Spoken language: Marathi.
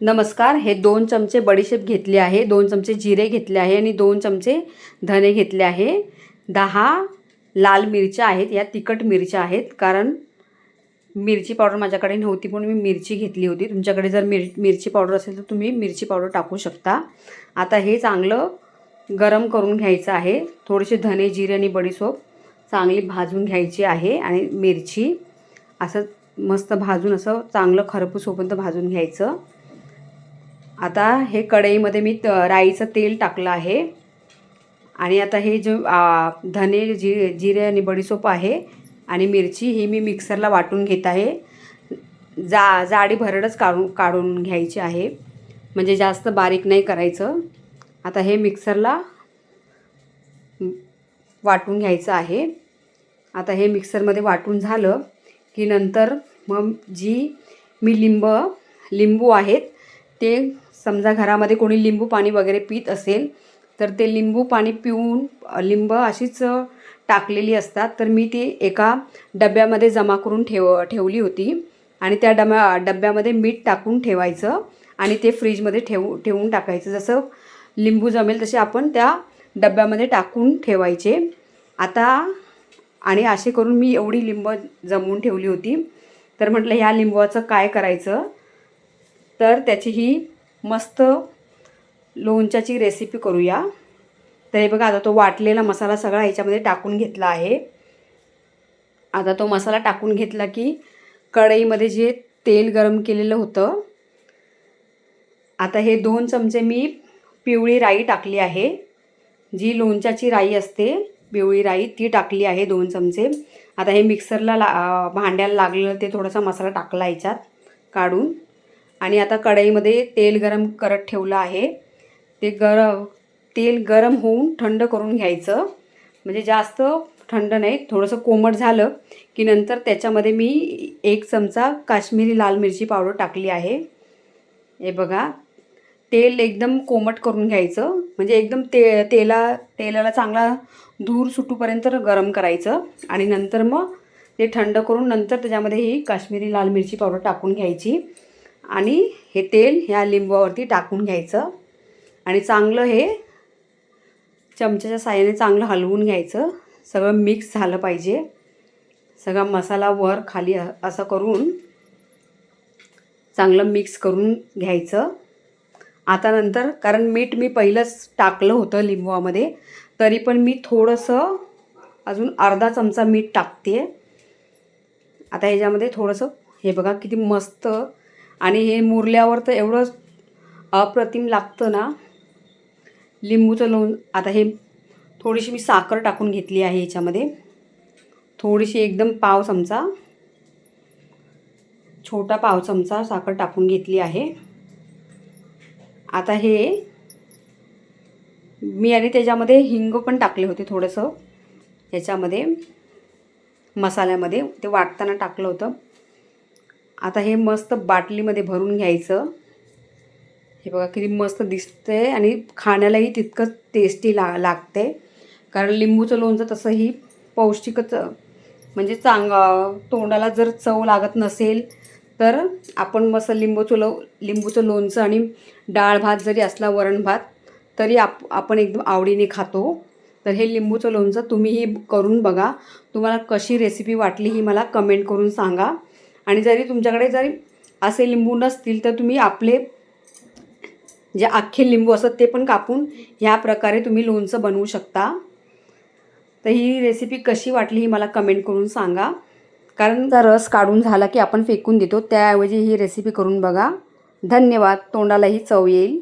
नमस्कार हे दोन चमचे बडीशेप घेतले आहे दोन चमचे जिरे घेतले आहे आणि दोन चमचे धने घेतले आहे. दहा लाल मिरच्या आहेत या तिखट मिरच्या आहेत कारण मिरची पावडर माझ्याकडे नव्हती म्हणून मी मिरची घेतली होती. तुमच्याकडे जर मिर मिरची पावडर असेल तर तुम्ही मिरची पावडर टाकू शकता. आता हे चांगलं गरम करून घ्यायचं आहे. थोडेसे धने जिरे आणि बडीसोप चांगली भाजून घ्यायची आहे आणि मिरची असं मस्त भाजून असं चांगलं खरपूस होईपर्यंत भाजून घ्यायचं. आता हे कढईमध्ये मी त राईचं तेल टाकलं आहे. आणि आता हे जो धने जि जिरे आणि बडीसोप आहे आणि मिरची ही मी मिक्सरला वाटून घेत आहे. जा जाडी भरडच काढून काढून घ्यायची आहे. म्हणजे जास्त बारीक नाही करायचं. आता हे मिक्सरला वाटून घ्यायचं आहे. आता हे मिक्सरमध्ये वाटून झालं की नंतर मग जी मी लिंब लिंबू आहेत ते समजा घरामध्ये कोणी लिंबू पाणी वगैरे पित असेल तर ते लिंबू पाणी पिऊन लिंब अशीच टाकलेली असतात. तर मी ती एका डब्यामध्ये जमा करून ठेव ठेवली होती. आणि त्या डब्या डब्यामध्ये मीठ टाकून ठेवायचं आणि ते फ्रीजमध्ये ठेवू ठेवून टाकायचं. जसं लिंबू जमेल तसे आपण त्या डब्यामध्ये टाकून ठेवायचे. आता आणि असे करून मी एवढी लिंब जमवून ठेवली होती. तर म्हटलं ह्या लिंबाचं काय करायचं? तर त्याची ही मस्त लोणच्याची रेसिपी करूया. तर हे बघा आता तो वाटलेला मसाला सगळा ह्याच्यामध्ये टाकून घेतला आहे. आता तो मसाला टाकून घेतला की कढईमध्ये जे तेल गरम केलेलं होतं आता हे दोन चमचे मी पिवळी राई टाकली आहे. जी लोणच्याची राई असते पिवळी राई ती टाकली आहे दोन चमचे. आता हे मिक्सरला ला भांड्याला लागलेलं ते थोडासा मसाला टाकला याच्यात काढून. आणि आता कढईमध्ये तेल गरम करत ठेवलं आहे. ते गरम तेल गरम होऊन थंड करून घ्यायचं. म्हणजे जास्त थंड नाही थोडंसं कोमट झालं की नंतर त्याच्यामध्ये मी एक चमचा काश्मीरी लाल मिरची पावडर टाकली आहे. हे बघा तेल एकदम कोमट करून घ्यायचं. म्हणजे एकदम ते तेला तेलाला चांगला धूर सुटूपर्यंत गरम करायचं आणि नंतर मग ते थंड करून नंतर त्याच्यामध्ये ही काश्मीरी लाल मिरची पावडर टाकून घ्यायची. आणि हे तेल ह्या लिंबावरती टाकून घ्यायचं. आणि चांगलं हे चमच्याच्या साह्याने चांगलं हलवून घ्यायचं. सगळं मिक्स झालं पाहिजे. सगळा मसाला वर खाली असं करून चांगलं मिक्स करून घ्यायचं. आता नंतर कारण मीठ मी पहिलंच टाकलं होतं लिंबवामध्ये तरी पण मी थोडंसं अजून अर्धा चमचा मीठ टाकते. आता ह्याच्यामध्ये थोडंसं हे बघा किती मस्त आणि हे मुरल्यावर तर एवढं अप्रतिम लागतं ना. लिंबूचं लोण आता हे थोडीशी मी साखर टाकून घेतली आहे याच्यामध्ये. थोडीशी एकदम पाव चमचा छोटा पाव चमचा साखर टाकून घेतली आहे. आता हे मी आणि त्याच्यामध्ये हिंग पण टाकले होते थोडंसं. ह्याच्यामध्ये मसाल्यामध्ये ते वाटताना टाकलं होतं. आता हे मस्त बाटलीमध्ये भरून घ्यायचं. हे बघा किती मस्त दिसते आणि खाण्यालाही तितकंच टेस्टी ला लागते कारण लिंबूचं लोणचं तसंही पौष्टिकच म्हणजे चांग तोंडाला जर चव लागत नसेल तर आपण मस्त लिंबूचं लो लिंबूचं लोणचं आणि डाळ भात जरी असला वरण भात तरी आप आपण एकदम आवडीने खातो. तर हे लिंबूचं लोणचं तुम्हीही करून बघा. तुम्हाला कशी रेसिपी वाटली ही मला कमेंट करून सांगा. आणि जरी तुमच्याकडे जरी असे लिंबू नसतील तर तुम्ही आपले जे अख्खे लिंबू असतात ते पण कापून ह्या प्रकारे तुम्ही लोणचं बनवू शकता. तर ही रेसिपी कशी वाटली ही मला कमेंट करून सांगा. कारण जर रस काढून झाला की आपण फेकून देतो. त्याऐवजी ही रेसिपी करून बघा. धन्यवाद. तोंडालाही चव येईल.